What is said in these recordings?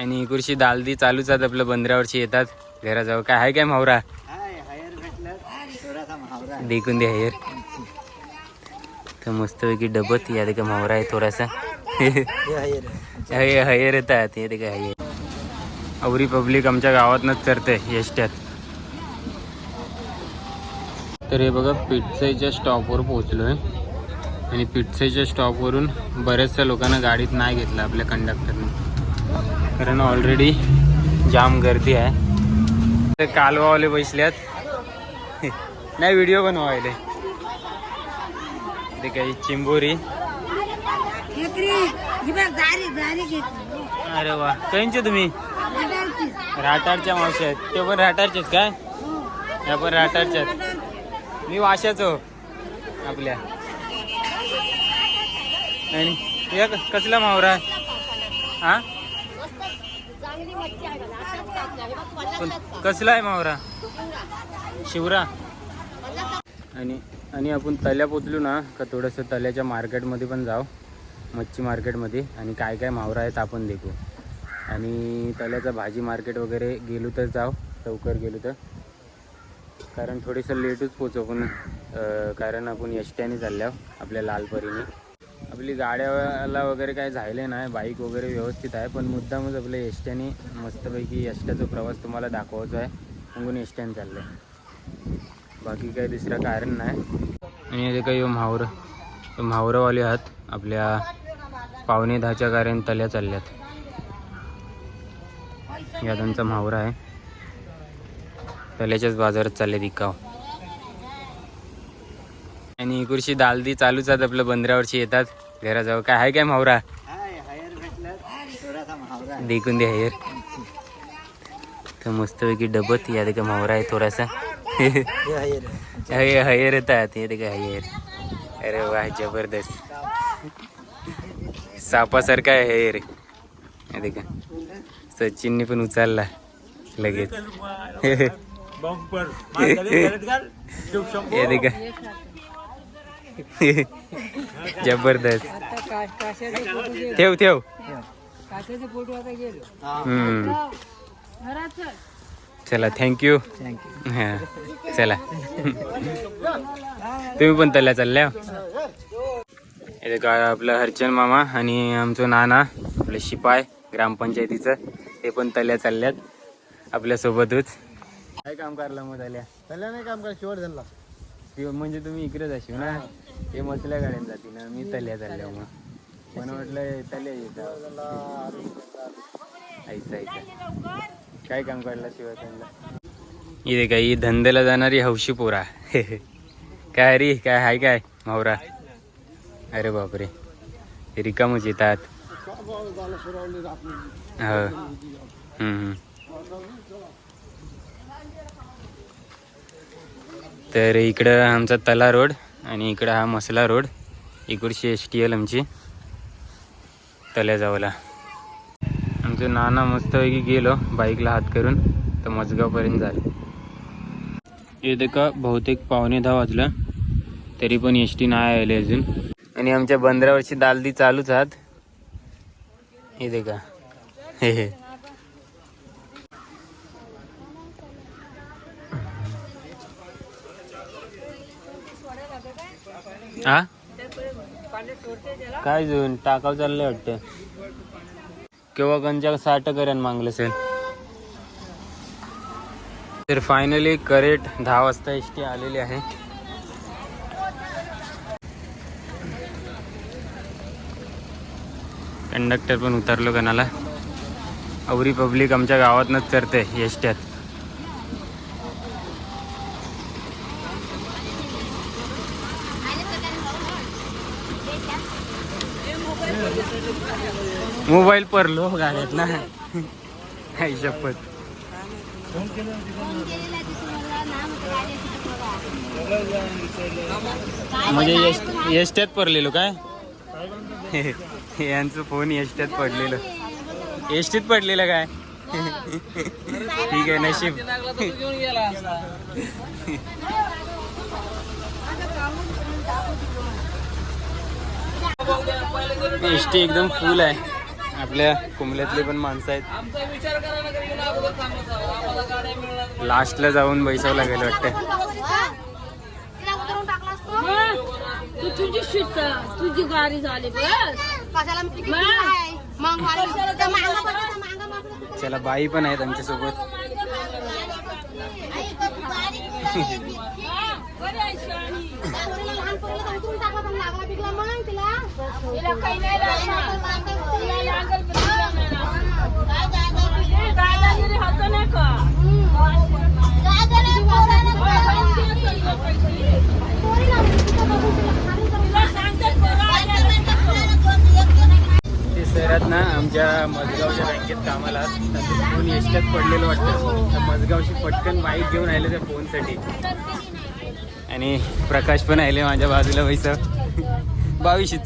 आणि कुर्शी दालदी चालूच आहेत आपलं बंदरावरची येतात घराजवळ. काय आहे काय मावरा देखून दे हेर तर मस्तपैकी डबत या का मावरा आहे थोडासा. हय- हयर येतात. येते का हयर. आवरी पब्लिक आमच्या गावातनच चरते यष्ट्यात तर हे बघा पिठसेच्या स्टॉपवर पोहोचलो आहे आणि पिठसेच्या स्टॉपवरून बऱ्याचशा लोकांना गाडीत नाही घेतलं आपल्या कंडक्टरने कारण ऑलरेडी जाम गर्दी आहे. तर कालवावाले बसल्यात नाही व्हिडिओ बनवायले ते काही चिंबोरी. अरे वा. काहींचे तुम्ही? राटारच्या मावशी आहेत. ते पण राटारचेच काय? त्या पण राटारच्या मी वाशाचो. आपल्या. आणि कसला मावरा? हा? कसला आहे मावरा? शिवरा? आणि आणि आपण तल्या पोचलो ना का थोडंसं तल्याच्या मार्केटमध्ये पण जाऊ मच्छी मार्केटमध्ये. आणि काय काय मावरा आहेत आपण देखू. आणि तल्याचं भाजी मार्केट वगैरे गेलो तर जाऊ लवकर गेलो तर. कारण थोडंसं लेटच पोचू पण कारण आपण एसट्याने चालल्या आपल्या लालपरीने. आपली गाड्याला वगैरे काय झाले नाही बाईक वगैरे व्यवस्थित आहे पण मुद्दामच आपल्या एसट्याने मस्तपैकी एसट्याचा प्रवास तुम्हाला दाखवायचा आहे. म्हणून एसट्याने चाललं आहे बाकी काही दुसरं कारण नाही. आणि इथे काही म्हावर म्हावरवाले आहात आपल्या पावणे दहाच्या कारण तल्या चालल्यात. या त्यांचा म्हावरा आहे. तल्याच्याच बाजारात चालले विकाव आणि इकडची दालदी चालूच आहेत आपलं बंदरावरची येतात. घराजवळ काय आहे काय म्हावरा? देखून दे हेर तर मस्तपैकी डबत या का म्हावरा आहे थोडासा. हय- हयर येतात येते का हयर. अरे वा जबरदस्त. सापासारखा आहे हेर येते का सचिनने पण उचलला लगेच. येते का जबरदस्त. ठेव ठेव हम्म. चला. थँक्यू हा चला. तुम्ही पण तल्या चालल्या? इथे काय आपलं हरचंद मामा आणि आमचं नाना आपलं शिपाय ग्रामपंचायतीचं ते पण तल्या चालल्यात. आपल्यासोबतच. काय काम करला मग तल्या त्याला नाही काम करा शेवट झाला ते म्हणजे तुम्ही इकडेच अशी ना ते मसल्या गाड्यात जाते ना मी तल्या चालल्या मग. पण म्हटलं तल्या येतात ऐसा ऐसा. काय काम काढला शिवाय त्यांना? इथे काही धंद्याला जाणारी हौशी पोरा. काय रे? काय हाय काय? मावरा. अरे बापरे. रिकामच येतात. हो. हम्म. तर इकडं आमचा तला रोड आणि इकडं हा मसला रोड. इकडची एस टी एल आमची. तल्याजावला आमचं नाना मस्तपैकी गेलो बाईकला हात करून. तर मजगावपर्यंत झालं. हे का बहुतेक पावणे दहा वाजलं. तरी पण एस टी नाही आले अजून. आणि आमच्या बंदरावरची दालदी चालूच आहात. हे का हे हे. हा काय जून टाकाव चाललंय वाटतं. केव्हा गंजा साठ कऱ्यान मागलं असेल तर फायनली करेट दहा वाजता एस टी आलेली आहे. कंडक्टर पण उतरलो गणाला. अवरी पब्लिक आमच्या गावातनच चरते एसट्यात मोबाईल परलो गाड्यात ना. आई शपथ. म्हणजे एस- एसट्यात पडलेलो काय? यांचं फोन एसट्यात पडलेलं. एसटीत पडलेलं काय? ठीक आहे नशीब. एस टी एकदम फुल आहे. आपल्या कुंबल्यातली पण माणसं आहेत. आमचा विचार करा ना कधी अगोदर थांबत आम्हाला गाड्या मिळणार लास्टला जाऊन बैसावं लागेल वाटतं. तू तुझी शिट तुझी गाडी झाली बस. कशाला मग तिकीट किती आहे? मग वाढलं. त्या मागं बघा, त्या मागं बघा. चला बाई पण आहेत आमच्यासोबत. शहरात ते ना आमच्या मजगावच्या बँकेत कामाला आहेत. फोन एसट्यात पडलेलं वाटतं. तर मजगावशी पटकन बाईक घेऊन आले त्या फोनसाठी. आणि प्रकाश पण आले माझ्या बाजूला बावीस बावीशीत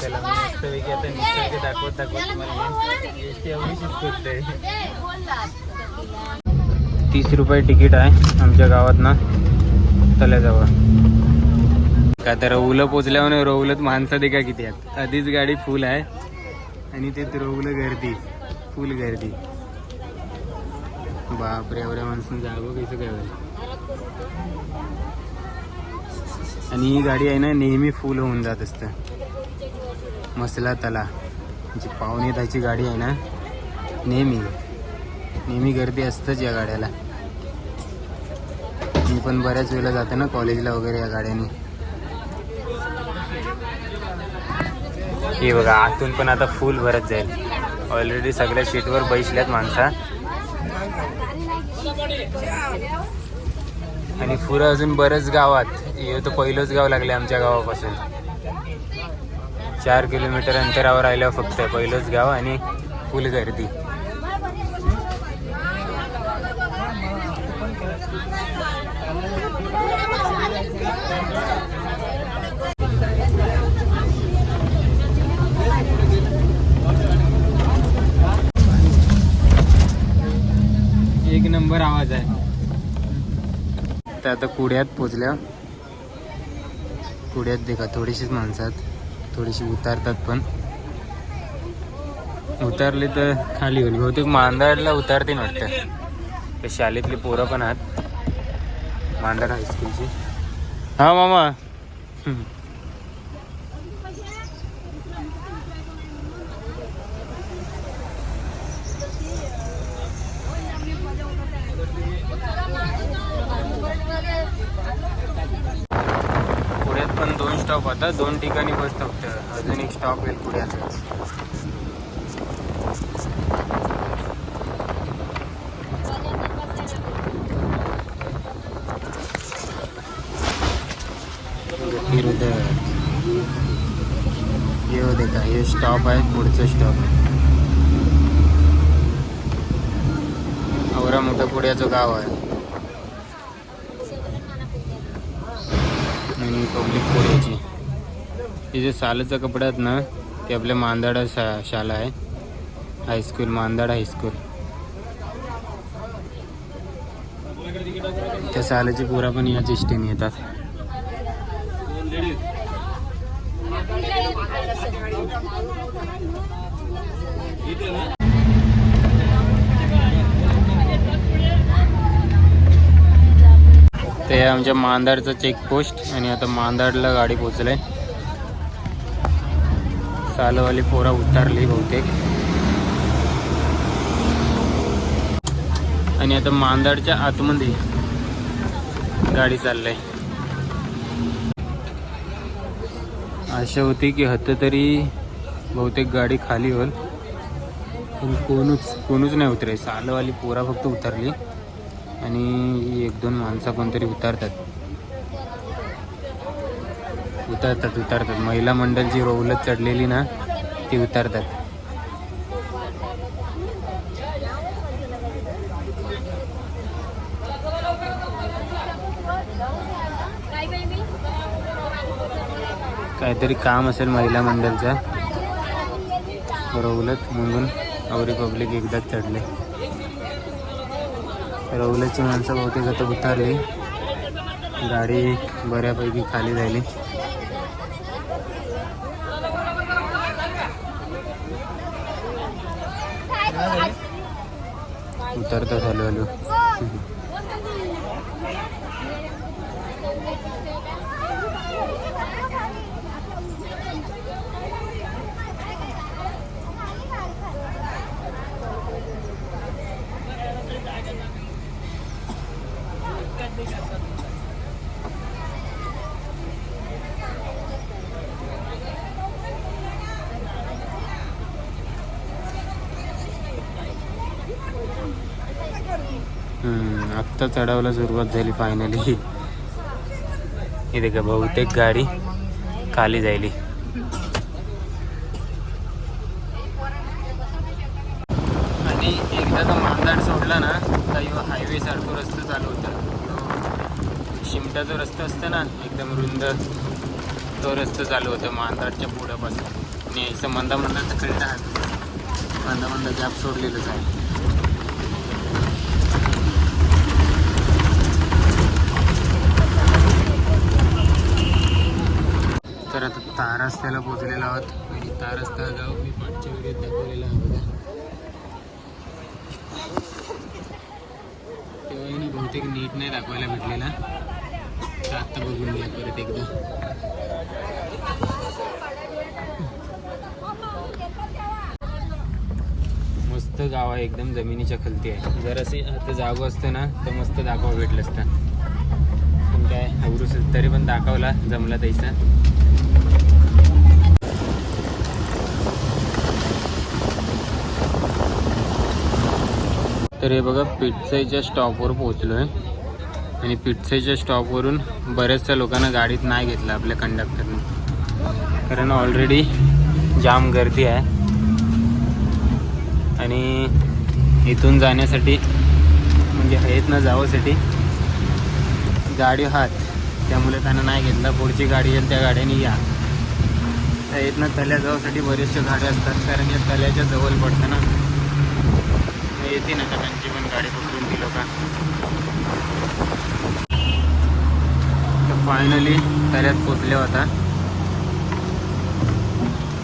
चला मस्तपैकी आता निसर्ग दाखवत दाखवत आहे. तीस रुपये तिकीट आहे आमच्या गावात ना तल्याजवळ का तर रवलं पोचल्यावर रवलत माणसं देखा किती आहेत. आधीच गाडी फुल आहे आणि ते रवलं गर्दी फुल गर्दी. बापरे एवढ्या माणसांनी जागो कसं काय होईल आणि ही गाडी आहे ना नेहमी फुल होऊन जात असतं. मसला तला. जी पाहुणे दहाची गाडी आहे ना नेहमी. नेहमी गर्दी असतंच या गाड्याला. मी पण बऱ्याच वेळेला जाते ना कॉलेजला वगैरे या गाड्याने. हे बघा आतून पण आता फुल भरत जाईल. ऑलरेडी सगळ्या सीटवर बैसल्यात माणसा. आणि पुरं अजून बरंच गावात हे तर पहिलंच गाव लागले आमच्या गावापासून. चार किलोमीटर अंतरावर राहिलं फक्त पहिलंच गाव आणि फुल गर्दी एक नंबर आवाज आहे. तर आता कुड्यात पोचल्या. कुड्यात देखा थोडीशीच माणसात. थोडीशी उतारतात पण. उतारले तर खाली होईल. बहुतेक मांदाडला उतारते वाटतं. ते शाळेतली पोरं पण आहेत. मांदाड हायस्कूलची हा मामा हम्म. पुण्यात पण दोन स्टॉप आता दोन ठिकाणी बस फक्त अजून एक स्टॉप येईल पुढे हे होते का हे स्टॉप आहे पुढचं स्टॉप औरा मोठं पुण्याचं गाव आहे. आणि पब्लिक पुण्याची. हे जे सालाचं कपडे आहेत ना ते आपल्या मांदाडा शा शाला आहे. हायस्कूल मांदाड हायस्कूल त्या सालाची पोरा पण या चिष्टीने येतात. ते आमच्या मांदाडचं चेकपोस्ट आणि आता मांदाडला गाडी पोचले सालवाली पोरा उतारली बहुतेक. आणि आता मांदाडच्या आतमध्ये गाडी चाललंय. आशा होती की हत्त तरी बहुतेक गाडी खाली होईल. पण कोणूच कोणूच नाही उतरे सालवाली पोरा फक्त उतरली. आणि एक दोन माणसं कोणतरी उतारतात. उतरतात उतरतात. महिला मंडळ जी रोवलत चढलेली ना ती उतरतात. काहीतरी काम असेल महिला मंडळचा. रवलत म्हणून अवरे पब्लिक एकदाच चढले. रवलतची माणसं बहुतेक आता उतरली. गाडी बऱ्यापैकी खाली झाली. उतरतात हळूहळू आलो आत्ता चढावला सुरुवात झाली फायनली इथे का बहुतेक गाडी खाली जायली. आणि एकदा तो मांदाड सोडला ना तर हायवे सारखं रस्ता चालू होता. शिमटा जो रस्ता असतो ना एकदम रुंद तो रस्ता चालू होता मांदाडच्या पुढ्यापासून आणि असं मंदा मंदाचं खड्डा मंदा मंदा गॅप सोडलेलंच आहे. तर आता तार रस्त्याला आहोत. आणि तार रस्ता गाव मी पाठच्या व्हिडिओत दाखवलेला आहे बघा. तेव्हाही बहुतेक नीट नाही दाखवायला भेटलेला. तर आत्ता बघून घ्या परत एकदा. मस्त गाव आहे एकदम जमिनीच्या खलती आहे. जर असे आता जागो असतं ना तर मस्त दाखवा भेटलं असतं पण काय अवरूस तरी पण दाखवला जमला तैसा. तर हे बघा पिटसाईच्या स्टॉपवर पोहोचलो आहे आणि पिटसाईच्या स्टॉपवरून बऱ्याचशा लोकांना गाडीत नाही घेतलं आपल्या कंडक्टरने कारण ऑलरेडी जाम गर्दी आहे. आणि इथून जाण्यासाठी म्हणजे हयत न जावासाठी गाडी हात. त्यामुळे त्यांना नाही घेतला. पुढची गाडी येईल त्या गाड्याने या. त्या इथनं तल्या जावासाठी बरेचशा गाड्या असतात. कारण या तल्याच्या जवळ पडतं ना. येते ना का त्यांची पण गाडी पकडून ती लोक फायनली तल्यात पोचल्या होता.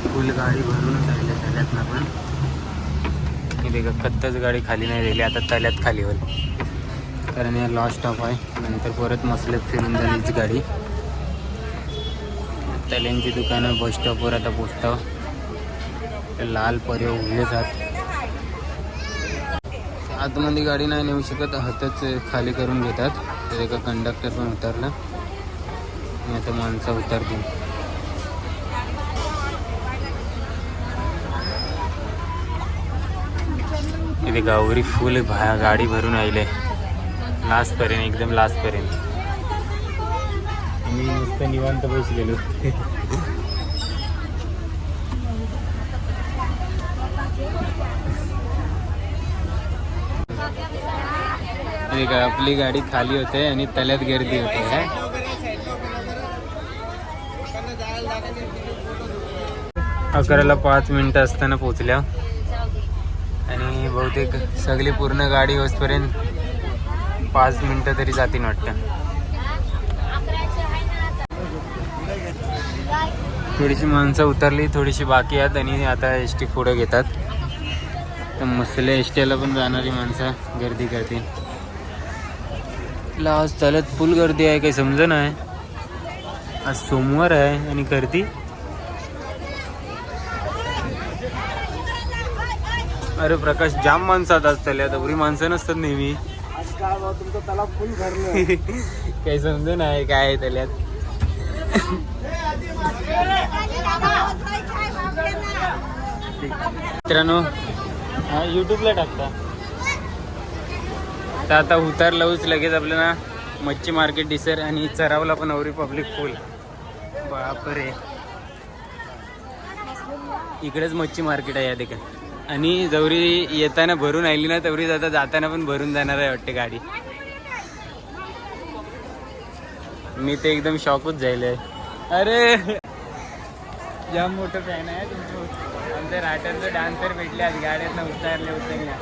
फुल गाडी भरूनच राहिल्या तल्यातनं पण. इथे का कत्तच गाडी खाली नाही राहिली आता तल्यात खाली होईल. कारण या लॉस्ट स्टॉप आहे. नंतर परत मसलेत फिरून झालीच गाडी. तल्यांची दुकानं बस स्टॉपवर आता पोचतं. लाल पर्याय उभे जात. आतमध्ये गाडी नाही नेऊ शकत हातच खाली करून घेतात. तर एका कंडक्टर पण उतरला. नाही आता माणसं उतरतील. इथे गावरी फुल भा गाडी भरून आले लास्टपर्यंत एकदम लास्टपर्यंत मी नुसतं निवांत बसलेलो. आपली आपली गाडी खाली होते आणि तल्यात गर्दी होते काय? अकराला पाच मिनिटं असताना पोचल्या आणि बहुतेक सगळी पूर्ण गाडी होसपर्यंत पाच मिनिटं तरी जातील वाटतं. थोडीशी माणसं उतरली थोडीशी बाकी आहेत आणि आता एस टी पुढं घेतात. तर मसले एस टीला पण जाणारी माणसं गर्दी करतील. ला आज चालत फुल गर्दी आहे काही समज नाही. आज सोमवार आहे आणि गर्दी. अरे प्रकाश जाम माणसात आज त्याला एवढी माणसं नसतात नेहमी. काही समज नाही काय आहे त्याल्यात मित्रांनो युट्यूबला यूट्यूबला टाकता. तर आता उतरलंच लगेच आपल्याला मच्छी मार्केट दिसर आणि चरावला पण अवरी पब्लिक फुल बापरे. इकडेच मच्छी मार्केट आहे या ठिकाणी. आणि जवरी येताना भरून आली ना तेवढी आता जाताना पण भरून जाणार आहे वाटते गाडी. मी ते एकदम शॉकच झाले अरे! जाम मोठं फॅन आहे तुमचं. आमच्या रायटरचं डान्सर भेटले आज गाड्यात उतारले उतरल्या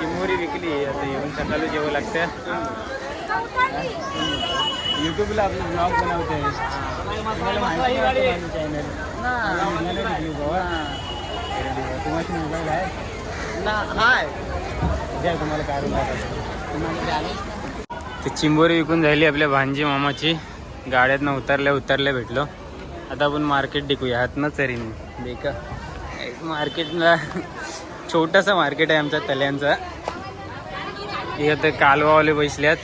चिमोरी विकली आता येऊन सकाळी जेवं लागतं. युट्यूबला आपलं ब्लॉग बनवते. तुम्हाला चॅनल मोबाईल आहे ना हाय. द्या तुम्हाला काढून ते चिंबोरी विकून झाली आपल्या भांजी मामाची. गाड्यातनं उतरल्या उतरल्या भेटलो. आता आपण मार्केट टिकूया. हात ना चरीन बेका मार्केटला छोटासा मार्केट आहे आमचा तल्यांचा. हे आता कालवावाले बसल्यात.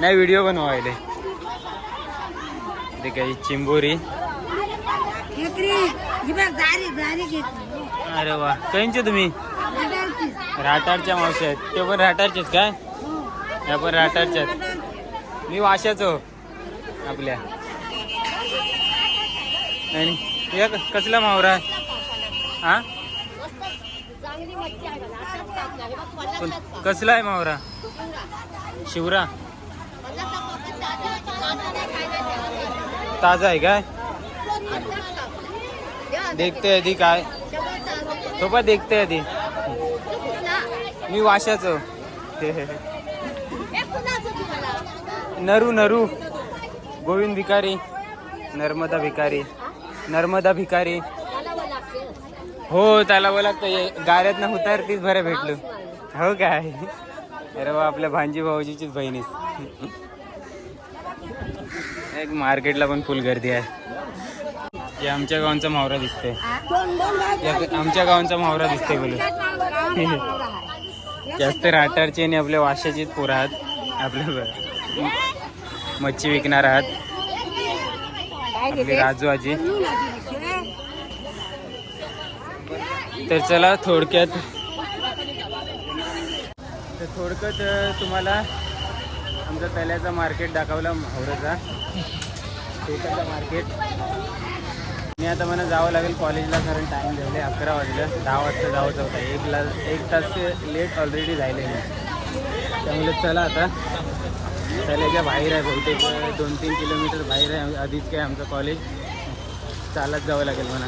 नाही व्हिडिओ बनवायले ते काही चिंबोरी. अरे वा. काहींचे तुम्ही? राटारच्या मावशी आहेत. ते पण राटारचेच काय? त्या पण राटारच्या आहेत मी वाशाचो. आपल्या. आणि हे कसला मावरा? हा? कसला आहे मावरा? शिवरा. ताजा आहे काय? देखते आधी काय? तो पण देखते आधी. मी वाशाच. ते नरू नरू. गोविंद भिकारी नर्मदा भिकारी नर्मदा भिकारी. हो त्याला बोला गाड्यातनं उतारतीच बरं भेटलो. हो काय? अरे बा आपल्या भांजी भाऊजीचीच बहिणीच. एक मार्केटला पण फुल गर्दी आहे. हे आमच्या गावांचा मावरा दिसते आमच्या गावांचा मावरा दिसते बोलू. जास्त राटारचे आणि आपल्या वाशाचीच पोरं आहात. आपल्या मच्छी विकणार आहात. आपली राजू आजी. तर चला थोडक्यात. तर थोडक्यात तुम्हाला आमचा तल्याचा मार्केट दाखवला माहुराचा छोटासा मार्केट. मी आता मला जावं लागेल कॉलेजला कारण टाईम झाले अकरा वाजले. दहा वाजता जावंच होता एक ला एक तास लेट ऑलरेडी झाले मी. त्यामुळे चला आता. तल्याच्या बाहेर आहे बहुतेक. दोन तीन किलोमीटर बाहेर आहे आधीच काय आमचं कॉलेज चालत जावं लागेल मला